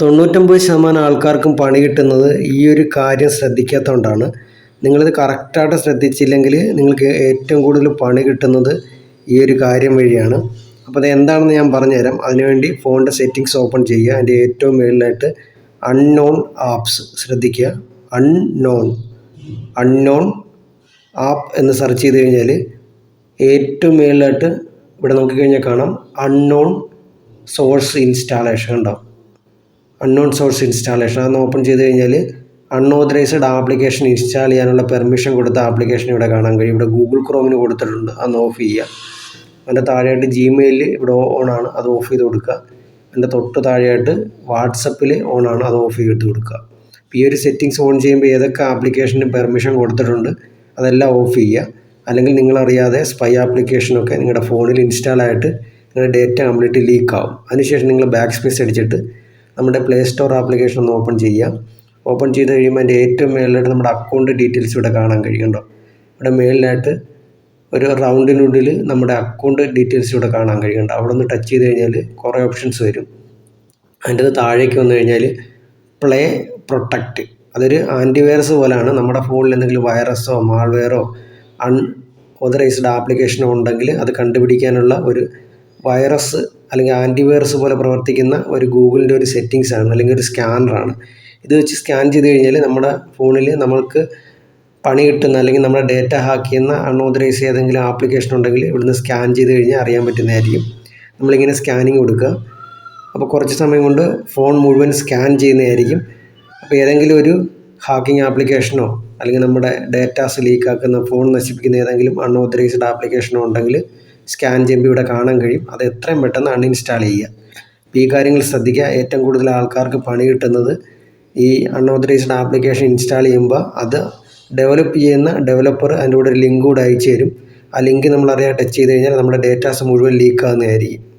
തൊണ്ണൂറ്റൊമ്പത് ശതമാനം ആൾക്കാർക്കും പണി കിട്ടുന്നത് ഈ ഒരു കാര്യം ശ്രദ്ധിക്കാത്തതുകൊണ്ടാണ് നിങ്ങളിത് കറക്റ്റായിട്ട് ശ്രദ്ധിച്ചില്ലെങ്കിൽ നിങ്ങൾക്ക് ഏറ്റവും കൂടുതൽ പണി കിട്ടുന്നത് ഈ ഒരു കാര്യം വഴിയാണ്. അപ്പോൾ അത് എന്താണെന്ന് ഞാൻ പറഞ്ഞുതരാം. അതിനുവേണ്ടി ഫോണിന്റെ സെറ്റിങ്സ് ഓപ്പൺ ചെയ്യുക. അതിന്റെ ഏറ്റവും മുകളിലായിട്ട് അൺനോൺ ആപ്സ് ശ്രദ്ധിക്കുക. അൺനോൺ അൺനോൺ ആപ്പ് എന്ന് സെർച്ച് ചെയ്ത് കഴിഞ്ഞാൽ ഏറ്റവും മുകളിലായിട്ട് ഇവിടെ നോക്കിക്കഴിഞ്ഞാൽ കാണാം. അൺനോൺ സോഴ്സ് ഇൻസ്റ്റാളേഷൻ ഉണ്ടാവും അൺനോൺ സോഴ്സ് ഇൻസ്റ്റാളേഷൻ അതൊന്ന് ഓപ്പൺ ചെയ്ത് കഴിഞ്ഞാൽ അൺഓതറൈസ്ഡ് ആപ്ലിക്കേഷൻ ഇൻസ്റ്റാൾ ചെയ്യാനുള്ള പെർമിഷൻ കൊടുത്ത ആപ്ലിക്കേഷൻ ഇവിടെ കാണാൻ കഴിയും. ഇവിടെ ഗൂഗിൾ ക്രോമിന് കൊടുത്തിട്ടുണ്ട്. അന്ന് ഓഫ് ചെയ്യുക. അതിന്റെ താഴെയായിട്ട് ജിമെയിലിൽ ഇവിടെ ഓൺ ആണ്. അത് ഓഫ് ചെയ്ത് കൊടുക്കുക. അതിന്റെ തൊട്ട് താഴെയായിട്ട് വാട്സപ്പിൽ ഓൺ ആണ്. അത് ഓഫ് ചെയ്ത് കൊടുക്കുക. അപ്പോൾ ഈ ഒരു സെറ്റിങ്സ് ഓൺ ചെയ്യുമ്പോൾ ഏതൊക്കെ ആപ്ലിക്കേഷന് പെർമിഷൻ കൊടുത്തിട്ടുണ്ട് അതെല്ലാം ഓഫ് ചെയ്യുക. അല്ലെങ്കിൽ നിങ്ങളറിയാതെ സ്പൈ ആപ്ലിക്കേഷനൊക്കെ നിങ്ങളുടെ ഫോണിൽ ഇൻസ്റ്റാൾ ആയിട്ട് നിങ്ങളുടെ ഡേറ്റ കംപ്ലീറ്റ് ലീക്ക് ആവും. അതിനുശേഷം നിങ്ങൾ ബാക്ക് സ്പേസ് അടിച്ചിട്ട് നമ്മുടെ പ്ലേ സ്റ്റോർ ആപ്ലിക്കേഷൻ ഒന്ന് ഓപ്പൺ ചെയ്യുക. ഓപ്പൺ ചെയ്ത് കഴിയുമ്പോൾ അതിന്റെ ഏറ്റവും മേളിലായിട്ട് നമ്മുടെ അക്കൗണ്ട് ഡീറ്റെയിൽസ് ഇവിടെ കാണാൻ കഴിയുന്നുണ്ടോ. ഇവിടെ മേളിലായിട്ട് ഒരു റൗണ്ടിനുള്ളിൽ നമ്മുടെ അക്കൗണ്ട് ഡീറ്റെയിൽസ് ഇവിടെ കാണാൻ കഴിയുന്നുണ്ട്. അവിടെ ഒന്ന് ടച്ച് ചെയ്ത് കഴിഞ്ഞാൽ കുറേ ഓപ്ഷൻസ് വരും. അതിന്റെ താഴേക്ക് വന്നു കഴിഞ്ഞാൽ പ്ലേ പ്രൊട്ടക്റ്റ് അതൊരു ആന്റിവൈറസ് പോലെയാണ് നമ്മുടെ ഫോണിൽ എന്തെങ്കിലും വൈറസോ മാൾവെയറോ അൺ ഓതറൈസ്ഡ് ആപ്ലിക്കേഷനോ ഉണ്ടെങ്കിൽ അത് കണ്ടുപിടിക്കാനുള്ള ഒരു വൈറസ് അല്ലെങ്കിൽ ആന്റിവൈറസ് പോലെ പ്രവർത്തിക്കുന്ന ഒരു ഗൂഗിളിന്റെ ഒരു സെറ്റിങ്സ് ആണ് അല്ലെങ്കിൽ ഒരു സ്കാനറാണ് ഇത് വെച്ച് സ്കാൻ ചെയ്ത് കഴിഞ്ഞാൽ നമ്മുടെ ഫോണിൽ നമ്മൾക്ക് പണി കിട്ടുന്ന അല്ലെങ്കിൽ നമ്മുടെ ഡേറ്റ ഹാക്ക് ചെയ്യുന്ന അൺഓതറൈസ് ഏതെങ്കിലും ആപ്ലിക്കേഷൻ ഉണ്ടെങ്കിൽ ഇവിടുന്ന് സ്കാൻ ചെയ്ത് കഴിഞ്ഞാൽ അറിയാൻ പറ്റുന്നതായിരിക്കും. നമ്മളിങ്ങനെ സ്കാനിങ് കൊടുക്കുക. അപ്പോൾ കുറച്ച് സമയം കൊണ്ട് ഫോൺ മുഴുവൻ സ്കാൻ ചെയ്യുന്നതായിരിക്കും. അപ്പോൾ ഏതെങ്കിലും ഒരു ഹാക്കിംഗ് ആപ്ലിക്കേഷനോ അല്ലെങ്കിൽ നമ്മുടെ ഡേറ്റാസ് ലീക്കാക്കുന്ന ഫോൺ നശിപ്പിക്കുന്ന ഏതെങ്കിലും അൺഓതറൈസ്ഡ് ആപ്ലിക്കേഷനോ ഉണ്ടെങ്കിൽ സ്കാൻ ചെയ്യുമ്പോൾ ഇവിടെ കാണാൻ കഴിയും. അത് എത്രയും പെട്ടെന്ന് അൺഇൻസ്റ്റാൾ ചെയ്യുക. ഈ കാര്യങ്ങൾ ശ്രദ്ധിക്കുക. ഏറ്റവും കൂടുതൽ ആൾക്കാർക്ക് പണി കിട്ടുന്നത് ഈ അൺഓതറൈസ്ഡ് ആപ്ലിക്കേഷൻ ഇൻസ്റ്റാൾ ചെയ്യുമ്പോൾ അത് ഡെവലപ്പ് ചെയ്യുന്ന ഡെവലപ്പർ അതിന്റെ കൂടെ ഒരു ലിങ്ക് കൂടെ അയച്ചു തരും. ആ ലിങ്ക് നമ്മൾ അറിയാതെ ടച്ച് ചെയ്ത് കഴിഞ്ഞാൽ നമ്മുടെ ഡേറ്റാസ് മുഴുവൻ ലീക്ക് ആകുന്നതായിരിക്കും